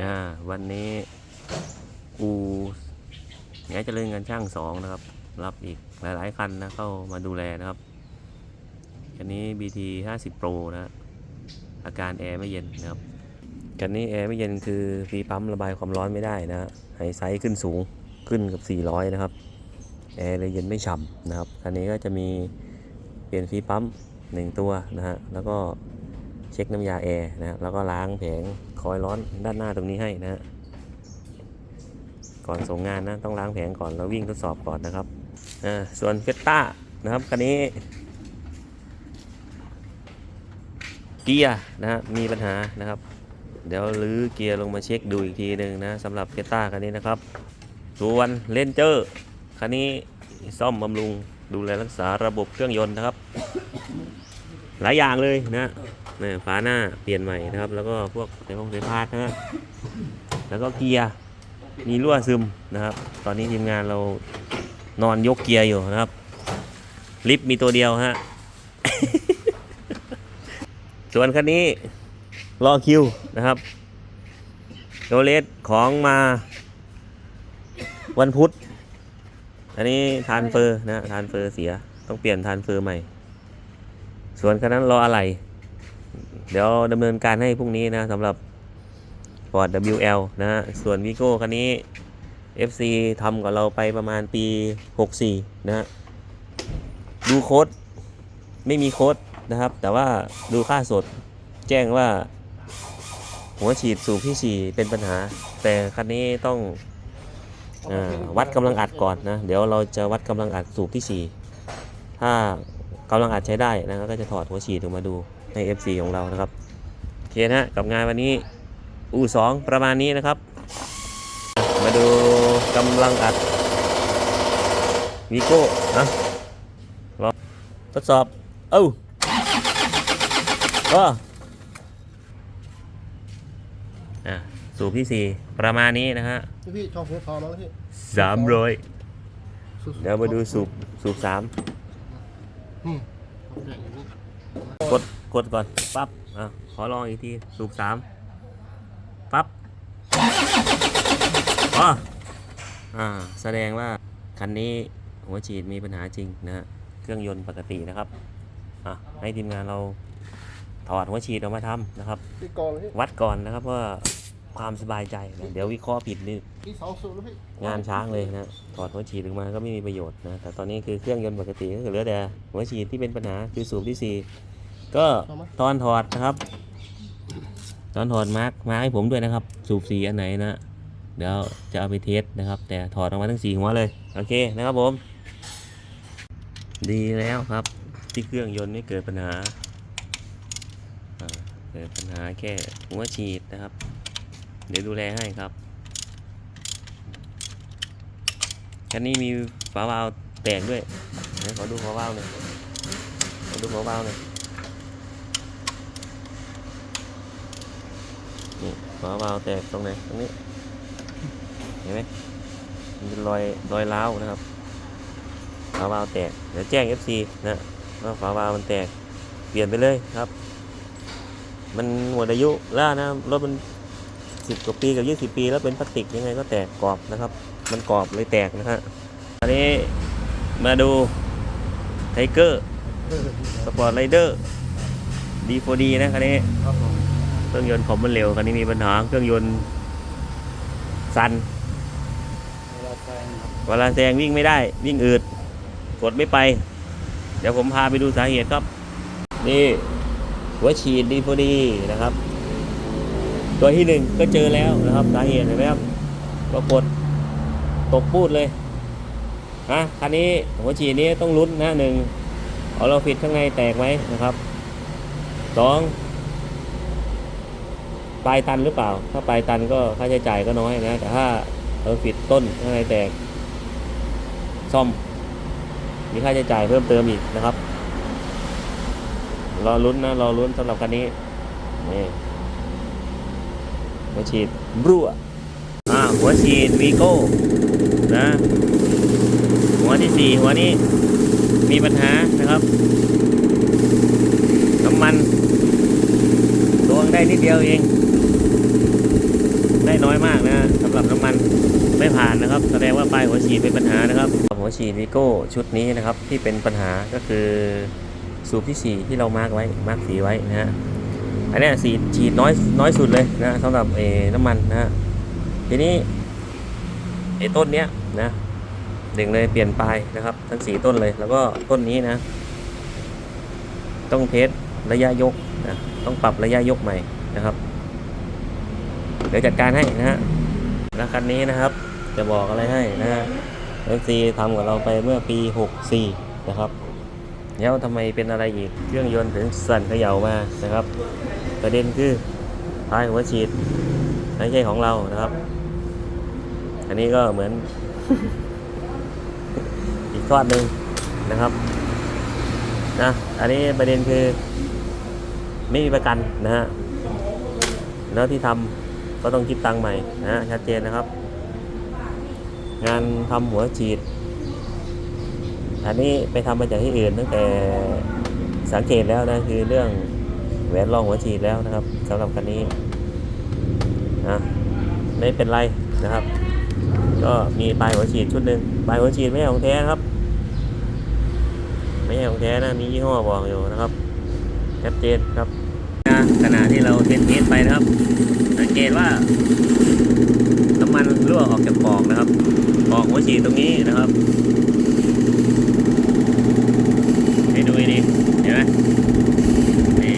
อ่าวันนี้อูแงเจริญงานช่างสองนะครับ รับอีกหลาย ๆ คันนะเข้ามาดูแลนะครับคันนี้ BT 50 Pro นะอาการแอร์ไม่เย็นนะครับคันนี้แอร์ไม่เย็นคือฟีปั๊มระบายความร้อนไม่ได้นะฮะไฮไซส์ขึ้นสูงขึ้นกับ 400 นะครับ แอร์เลยเย็นไม่ฉ่ำนะครับคันนี้ก็จะมีเปลี่ยนฟีปั๊มหนึ่งตัวนะฮะแล้วก็เช็คน้ำยาแอร์นะแล้วก็ล้างแผง คอยร้อนด้านหน้าตรงนี้ให้นะฮะก่อนส่งงานนะต้องล้างแผงก่อนแล้ววิ่งทดสอบก่อนนะครับอ่าส่วนเฟสต้านะครับคันนี้เกียร์นะฮะมีปัญหานะครับ เดี๋ยวรื้อเกียร์ลงมาเช็คดูอีกทีหนึ่งนะสำหรับเฟสต้าคันนี้นะครับส่วนเลนเจอร์คันนี้ซ่อมบำรุงดูแลรักษาระบบเครื่องยนต์นะครับ หลายอย่างเลยนะนี่ฝาหน้าเปลี่ยนใหม่นะครับ แล้วก็พวกสายพงสายพาดนะฮะแล้วก็เกียร์มีรั่วซึมนะครับ ตอนนี้ทีมงานเรานอนยกเกียร์อยู่นะครับ ลิฟต์มีตัวเดียวฮะส่วนคันนี้รอคิวนะครับโดเลสของมาวันพุธอันนี้ทานเฟอร์นะทานเฟอร์เสียต้องเปลี่ยนทานเฟอร์ใหม่ ส่วนคันนั้นรออะไร เดี๋ยวดำเนินการให้พรุ่งนี้นะสำหรับ Ford WL นะฮะ ส่วนวิโก้คันนี้ FC ทำกับเราไปประมาณปี 64 นะฮะ ดูโค้ดไม่มีโค้ดนะครับ แต่ว่าดูค่าสดแจ้งว่า หัวฉีดสูบที่4เป็นปัญหา แต่คันนี้ต้องอวัดกำลังอัดก่อนนะ เดี๋ยวเราจะวัดกำลังอัดสูบที่ 4 ถ้า กำลังอัดใช้ได้นะก็จะถอดหัวฉีดออกมาดูใน FC ของเรานะครับโอเคนะฮะกับงานวันนี้อูสองประมาณนี้นะครับ มาดูกำลังอัดวีโก้นะรอทดสอบเอ้าก็อะสูบที่ 4 ประมาณนี้นะฮะพี่พี่ชอบหัวทอแล้วพี่สามร้อยสุๆเดี๋ยวมาดูสูบสูบสาม อืมเอาแบ่งอย่างนี้กดกดก่อนปั๊บอะขอลองอีกทีสูบสามปั๊บอ๋ออ่าแสดงว่าคันนี้หัวฉีดมีปัญหาจริงนะฮะเครื่องยนต์ปกตินะครับอะให้ทีมงานเราถอดหัวฉีดออกมาทำนะครับพี่กองเลยพี่วัดก่อนนะครับว่าความสบายใจนะเดี๋ยววิเคราะห์ผิดนี่ พี่สองสูตรแล้วพี่งานช้างเลยนะถอดหัวฉีดออกมาก็ไม่มีประโยชน์นะ แต่ตอนนี้คือเครื่องยนต์ปกติก็คือเหลือแต่หัวฉีดที่เป็นปัญหาคือสูบที่สี่ก็ตอนถอดนะครับ ตอนถอดมาร์กมาร์กให้ผมด้วยนะครับ สูบสีอันไหนนะเดี๋ยวจะเอาไปเทสนะครับ แต่ถอดออกมาทั้งสี่หัวเลยโอเคนะครับผม ดีแล้วครับที่เครื่องยนต์ไม่เกิดปัญหาอ่าเกิดปัญหาแค่หัวฉีดนะครับ เดี๋ยวดูแลให้ครับ คันนี้มีฝาวาล์วแตกด้วยเดี๋ยวขอดูฝาวาล์วหน่อยขอดูฝาวาล์วหน่อยนี่ฝาวาล์วแตกตรงไหนตรงนี้เห็นไหมมันเป็นรอยรอยร้าวนะครับฝาวาล์วแตกเดี๋ยวแจ้ง FC นะว่าฝาวาล์วมันแตกเปลี่ยนไปเลยครับ มันหมดอายุแล้วนะรถมันสิบกว่าปีกับยี่สิบปี แล้วเป็นพลาสติกยังไงก็แตกกรอบนะครับ มันกรอบเลยแตกนะฮะอันนี้มาดูไทเกอร์สปอร์ตไรเดอร์ดีโฟดีนะคันนี้ครับผมเครื่องยนต์ของมันเร็วคันนี้มีปัญหาเครื่องยนต์สั่นเวลาแซงครับเวลาแซงวิ่งไม่ได้ วิ่งอืดกดไม่ไป เดี๋ยวผมพาไปดูสาเหตุครับ นี่หัวฉีดดีโฟดีนะครับ ตัวที่หนึ่งก็เจอแล้วนะครับ สาเหตุเห็นไหมครับปรากฏ ตกพูดเลยนะคันนี้หัวฉีดนี้ต้องลุ้นนะหนึ่งเอาเราฟิตข้างในแตกไหมนะครับสองปลายตันหรือเปล่า ถ้าปลายตันก็ค่าใช้จ่ายก็น้อยนะ แต่ถ้าเราฟิตต้นข้างในแตก ซ่อม มีค่าใช้จ่ายเพิ่มเติมอีกนะครับ รอลุ้นนะ รอลุ้นสำหรับคันนี้ นี่หัวฉีดบรัวอ่า หัวฉีดวีโก้ นะ หัวที่สี่หัวนี้มีปัญหานะครับน้ำมันดวงได้นิดเดียวเอง ได้น้อยมากนะสำหรับน้ำมันไม่ผ่านนะครับ แสดงว่าปลายหัวฉีดเป็นปัญหานะครับ หัวฉีดวีโก้ชุดนี้นะครับ ที่เป็นปัญหาก็คือสูบที่สี่ที่เรามาร์กไว้มาร์กสีไว้นะฮะอันนี้สีฉีดน้อยน้อยสุดเลยนะสำหรับเออน้ำมันนะฮะทีนี้ไอ้ต้นเนี้ย นะเด็กเลยเปลี่ยนปลายนะครับ ทั้งสีต้นเลย แล้วก็ต้นนี้นะ ต้องเทสระยะยกนะต้องปรับระยะยกใหม่นะครับ เดี๋ยวจัดการให้นะฮะนะคันนี้นะครับ จะบอกอะไรให้นะฮะ FC ทำกับเราไปเมื่อปี 64 นะครับแล้วทำไมเป็นอะไรอีกเครื่องยนต์ถึงสั่นเขย่ามานะครับ ประเด็นคือท้ายหัวฉีดไม่ใช่ของเรานะครับ อันนี้ก็เหมือน อีกทอดหนึ่งนะครับนะอันนี้ประเด็นคือไม่มีประกันนะฮะแล้วที่ทำก็ต้องคิดตังค์ใหม่นะชัดเจนนะครับ งานทำหัวฉีด อันนี้ไปทำมาจากที่อื่นตั้งแต่สังเกตแล้วนะคือเรื่องแหวนรองหัวฉีดแล้วนะครับสำหรับคันนี้นะไม่เป็นไรนะครับ ก็มีปลายหัวฉีดชุดหนึ่งปลายหัวฉีดไม่ใช่ของแท้ครับ ไม่ใช่ของแท้นะ มียี่ห้อบอกอยู่นะครับชัดเจนครับนะขณะที่เราเทสเทสไปนะครับ สังเกตว่าน้ำมันรั่วออกจากปอกนะครับปอกหัวฉีดตรงนี้นะครับให้ดูดีเห็นไหมนี่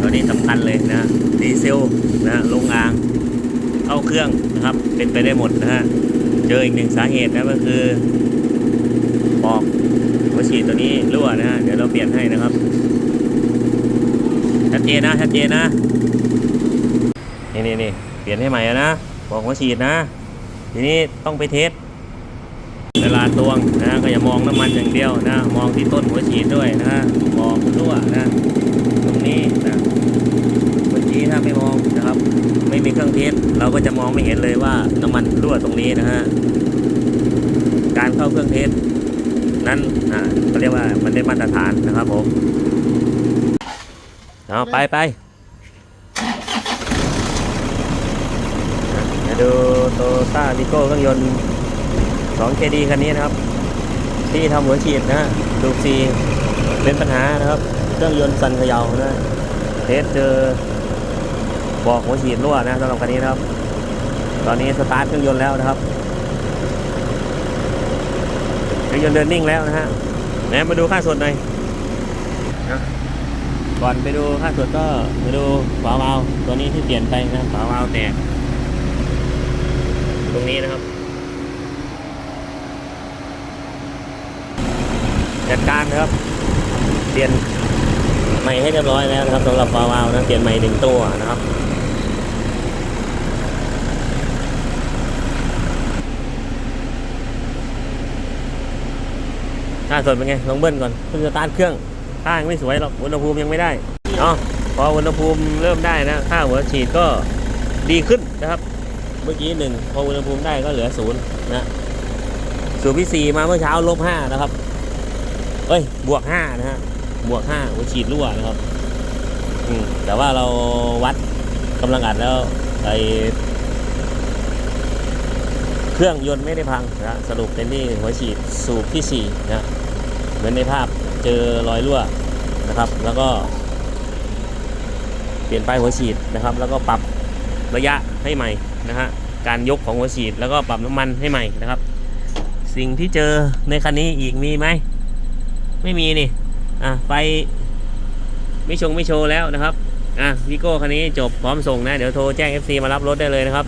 ตัวนี้สำคัญเลยนะดีเซลนะลงอ่างาเครื่องนะครับ เป็นไปได้หมดนะฮะ เจออีกหนึ่งสาเหตุนะก็คือปอกหัวฉีดตัวนี้รั่วนะฮะ เดี๋ยวเราเปลี่ยนให้นะครับ ชัดเจนนะ ชัดเจนนะ นี่นี่นี่เปลี่ยนให้ใหม่นะบอกว่าฉีดนะ ทีนี้ต้องไปเทสเวลาตวงนะก็อย่ามองน้ำมันอย่างเดียวนะ มองที่ต้นหัวฉีดด้วยนะมองรั่วนะ ตรงนี้นะเมื่อกี้ถ้าไม่มองนะครับ ไม่มี เครื่องเทสเราก็จะมองไม่เห็นเลยว่าน้ำมันรั่วตรงนี้นะฮะการเข้าเครื่องเทสนั้นอ่าเขาเรียกว่ามันได้มาตรฐานนะครับผมเอาไปไปมาดูโตต้าวิโก้เครื่องยนต์ 2KD คันนี้นะครับ ที่ทำหัวฉีดนะฮะดูซีเป็นปัญหานะครับ เครื่องยนต์สั่นเขย่านะเทสเจอ บอกหัวฉีดรั่วนะสำหรับคันนี้นะครับ ตอนนี้สตาร์ทเครื่องยนต์แล้วนะครับเครื่องยนต์เดินนิ่งแล้วนะฮะแหนมาดูค่าส่วนหน่อยนะก่อนไปดูค่าส่วนก็มาดูฝาวาล์วตัวนี้ที่เปลี่ยนไปนะฝาวาล์วแตกตรงนี้นะครับ จัดการนะครับ เปลี่ยนใหม่ให้เรียบร้อยแล้วนะครับสำหรับฟาวาลนะเปลี่ยนใหม่หนึ่งตัวนะครับ ค่าสดเป็นไงลองเบิ้ลก่อนเพิ่งจะสตาร์ทเครื่องค่างไม่สวยหรอกอุณหภูมิยังไม่ได้เนาะพออุณหภูมิเริ่มได้นะค่าหัวฉีดก็ดีขึ้นนะครับ เมื่อกี้หนึ่งพออุณหภูมิได้ก็เหลือศูนย์นะสูบที่สี่มาเมื่อเช้าลบห้านะครับเอ้ยบวกห้านะฮะบวกห้าหัวฉีดรั่วนะครับอืมแต่ว่าเราวัดกำลังอัดแล้วไอเครื่องยนต์ไม่ได้พังนะสรุปเป็นที่หัวฉีดสูบที่สี่นะ เหมือนในภาพเจอรอยรั่วนะครับ แล้วก็ เปลี่ยนปลายหัวฉีดนะครับ แล้วก็ปรับระยะให้ใหม่นะฮะการยกของหัวฉีดแล้วก็ปรับน้ำมันให้ใหม่นะครับ สิ่งที่เจอในคันนี้อีกมีไหมไม่มีนี่อะไฟไม่ชงไม่โชว์แล้วนะครับอะวิโก้คันนี้จบพร้อมส่งนะ เดี๋ยวโทรแจ้ง FC มารับรถได้เลยนะครับ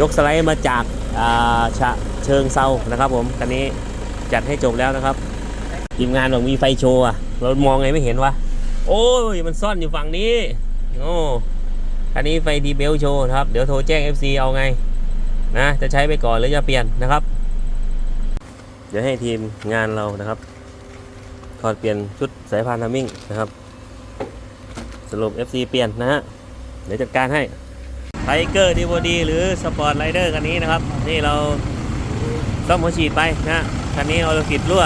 ยกสไลด์มาจากอ่าฉะเชิงเซานะครับผมคันนี้ จัดให้จบแล้วนะครับทีมงานบอกมีไฟโชว์อะเรามองไงไม่เห็นวะโอ้ยมันซ่อนอยู่ฝั่งนี้โอ้คันนี้ไฟดีเบลโชว์นะครับ เดี๋ยวโทรแจ้ง FC เอาไง นะ จะใช้ไปก่อนหรือจะเปลี่ยนนะครับ เดี๋ยวให้ทีมงานเรานะครับถอดเปลี่ยนชุดสายพานทัมมิ่งนะครับ สรุป FC เปลี่ยนนะฮะเดี๋ยวจัดการให้ไทเกอร์ดีวดีหรือสปอร์ตไรเดอร์คันนี้นะครับ นี่เราซ่อมหัวฉีดไปนะ คันนี้เอาฟิตรั่ว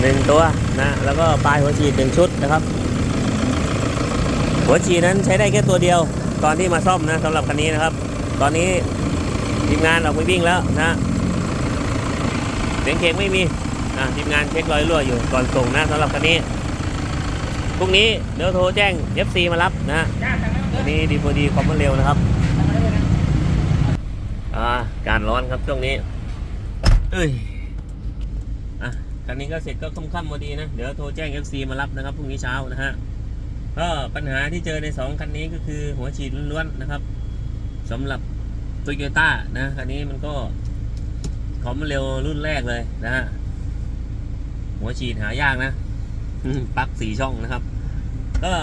หนึ่งตัวนะแล้วก็ปลายหัวฉีดหนึ่งชุดนะครับ หัวฉีดนั้นใช้ได้แค่ตัวเดียว ตอนที่มาซ่อมนะสำหรับคันนี้นะครับ ตอนนี้ทีมงานออกไปวิ่งแล้วนะเสียงเคงไม่มีอะทีมงานเช็ครอยรั่วอยู่ก่อนส่งนะสำหรับคันนี้พรุ่งนี้เดี๋ยวโทรแจ้ง FC มารับนะวันนี้ดีพอดีความรวดเร็วนะครับ อ่าการร้อนครับช่วงนี้ เอ้ยอะคันนี้ก็เสร็จก็ค่ำๆพอดีนะ เดี๋ยวโทรแจ้ง FC มารับนะครับพรุ่งนี้เช้านะฮะก็ปัญหาที่เจอในสองคันนี้ก็คือหัวฉีดล้วนๆนะครับสำหรับโตโยต้านะคันนี้มันก็ขอมันเร็วรุ่นแรกเลยนะฮะหัวฉีดหายากนะปลั๊กสี่ช่องนะครับ ก็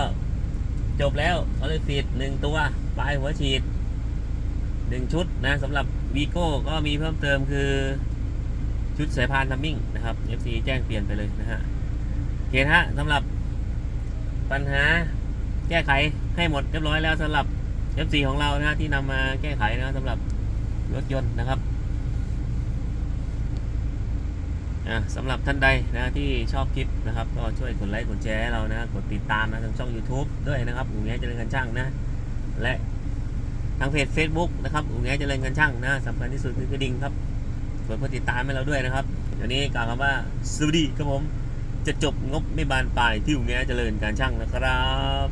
จบแล้วออลิฟิตหนึ่งตัวปลายหัวฉีดหนึ่งชุดนะสำหรับวีโก้ก็มีเพิ่มเติมคือ ชุดสายพานทัมมิ่งนะครับ FC แจ้งเปลี่ยนไปเลยนะฮะโอเคนฮะสำหรับปัญหาแก้ไขให้หมดเรียบร้อยแล้วสำหรับ F4 ของเรานะฮะที่นำมาแก้ไขนะสำหรับรถยนต์นะครับอะสำหรับท่านใดนะที่ชอบคลิปนะครับ ก็ช่วยกดไลค์กดแชร์ให้เรานะกดติดตามนะทางช่อง YouTube ด้วยนะครับอุ๋งแง่เจริญกันช่างนะ และทางเพจ Facebook นะครับอุ๋งแง่เจริญกันช่างนะสำคัญที่สุดคือกระดิ่งครับ กดเพื่อติดตามให้เราด้วยนะครับวันนี้กล่าวคำว่าสวัสดีครับผม จะจบงบไม่บานปลายที่อุ๋งแง่เจริญการช่างนะครับ